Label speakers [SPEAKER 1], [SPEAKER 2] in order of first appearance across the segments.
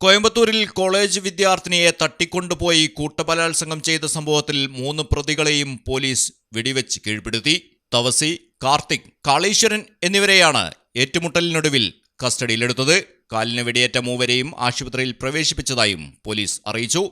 [SPEAKER 1] കോയമ്പത്തൂരിൽ കോളേജ് വിദ്യാർത്ഥിനിയെ തട്ടിക്കൊണ്ടുപോയി കൂട്ടബലാത്സംഗം ചെയ്ത സംഭവത്തിൽ മൂന്ന് പ്രതികളെയും പോലീസ് വെടിവെച്ച് കീഴ്പ്പെടുത്തി. തവസി കാർത്തിക് കാളീശ്വരൻ എന്നിവരെയാണ് ഏറ്റുമുട്ടലിനൊടുവിൽ കസ്റ്റഡിയിലെടുത്തത്. കാലിന് വെടിയേറ്റ മൂവരെയും ആശുപത്രിയിൽ പ്രവേശിപ്പിച്ചതായും പോലീസ് അറിയിച്ചു.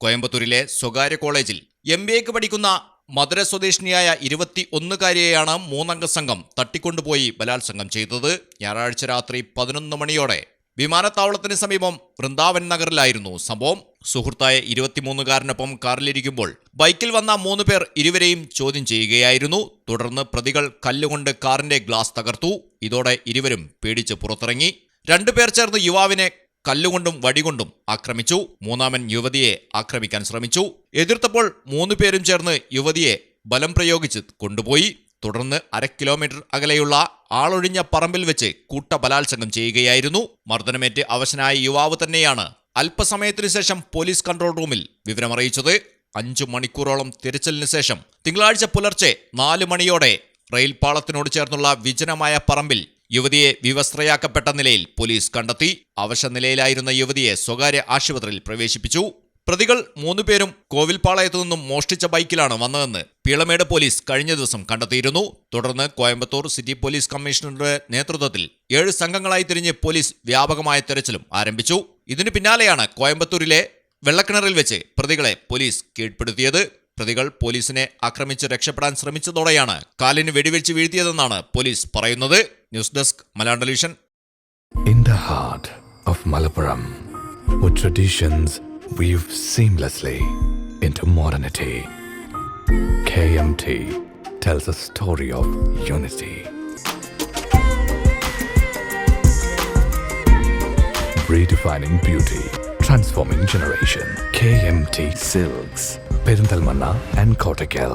[SPEAKER 1] കോയമ്പത്തൂരിലെ സ്വകാര്യ കോളേജിൽ എം ബി എക്ക് പഠിക്കുന്ന മധുര സ്വദേശിനിയായ ഇരുപത്തി ഒന്നുകാരിയെയാണ് മൂന്നംഗ സംഘം തട്ടിക്കൊണ്ടുപോയി ബലാത്സംഗം ചെയ്തത്. ഞായറാഴ്ച രാത്രി പതിനൊന്ന് മണിയോടെ വിമാനത്താവളത്തിന് സമീപം വൃന്ദാവൻ നഗറിലായിരുന്നു സംഭവം. സുഹൃത്തായ ഇരുപത്തിമൂന്നുകാരനൊപ്പം കാറിലിരിക്കുമ്പോൾ ബൈക്കിൽ വന്ന മൂന്ന് പേർ ഇരുവരെയും ചോദ്യം ചെയ്യുകയായിരുന്നു. തുടർന്ന് പ്രതികൾ കല്ലുകൊണ്ട് കാറിന്റെ ഗ്ലാസ് തകർത്തു. ഇതോടെ ഇരുവരും പേടിച്ച് പുറത്തിറങ്ങി. രണ്ടുപേർ ചേർന്ന് യുവാവിനെ കല്ലുകൊണ്ടും വടികൊണ്ടും ആക്രമിച്ചു. മൂന്നാമൻ യുവതിയെ ആക്രമിക്കാൻ ശ്രമിച്ചു. എതിർത്തപ്പോൾ മൂന്നുപേരും ചേർന്ന് യുവതിയെ ബലം പ്രയോഗിച്ച് കൊണ്ടുപോയി. തുടർന്ന് അര കിലോമീറ്റർ അകലെയുള്ള ആളൊഴിഞ്ഞ പറമ്പിൽ വെച്ച് കൂട്ട ബലാത്സംഗം ചെയ്യുകയായിരുന്നു. മർദ്ദനമേറ്റ് അവശനായ യുവാവ് തന്നെയാണ്. അല്പസമയത്തിനു ശേഷം പോലീസ് കൺട്രോൾ റൂമിൽ വിവരമറിയിച്ചത്. അഞ്ചു മണിക്കൂറോളം തിരച്ചിലിന് ശേഷം തിങ്കളാഴ്ച പുലർച്ചെ നാല് മണിയോടെ റെയിൽപാളത്തിനോട് ചേർന്നുള്ള വിജനമായ പറമ്പിൽ യുവതിയെ വിവസ്ത്രയാക്കപ്പെട്ട നിലയിൽ പോലീസ് കണ്ടെത്തി. അവശ നിലയിലായിരുന്ന യുവതിയെ സ്വകാര്യ ആശുപത്രിയിൽ പ്രവേശിപ്പിച്ചു. പ്രതികൾ മൂന്നുപേരും കോവിൽപാളയത്തു നിന്നും മോഷ്ടിച്ച ബൈക്കിലാണ് വന്നതെന്ന് പീളമേട് പോലീസ് കഴിഞ്ഞ ദിവസം കണ്ടെത്തിയിരുന്നു. തുടർന്ന് കോയമ്പത്തൂർ സിറ്റി പോലീസ് കമ്മീഷണറുടെ നേതൃത്വത്തിൽ ഏഴ് സംഘങ്ങളായി തിരിഞ്ഞ് പോലീസ് വ്യാപകമായ തെരച്ചിലും ആരംഭിച്ചു. ഇതിനു പിന്നാലെയാണ് കോയമ്പത്തൂരിലെ വെള്ളക്കിണറിൽ വെച്ച് പ്രതികളെ പോലീസ് കീഴ്പ്പെടുത്തിയത്. പ്രതികൾ പോലീസിനെ ആക്രമിച്ച് രക്ഷപ്പെടാൻ ശ്രമിച്ചതോടെയാണ് കാലിന് വെടിവെച്ച് വീഴ്ത്തിയതെന്നാണ് പോലീസ് പറയുന്നത്. News desk Malayalam
[SPEAKER 2] heart of Malappuram, with traditions weave seamlessly into modernity, KMT tells a story of unity. Redefining beauty, transforming generation. KMT Silks, Perintalmanna and Kottakkal.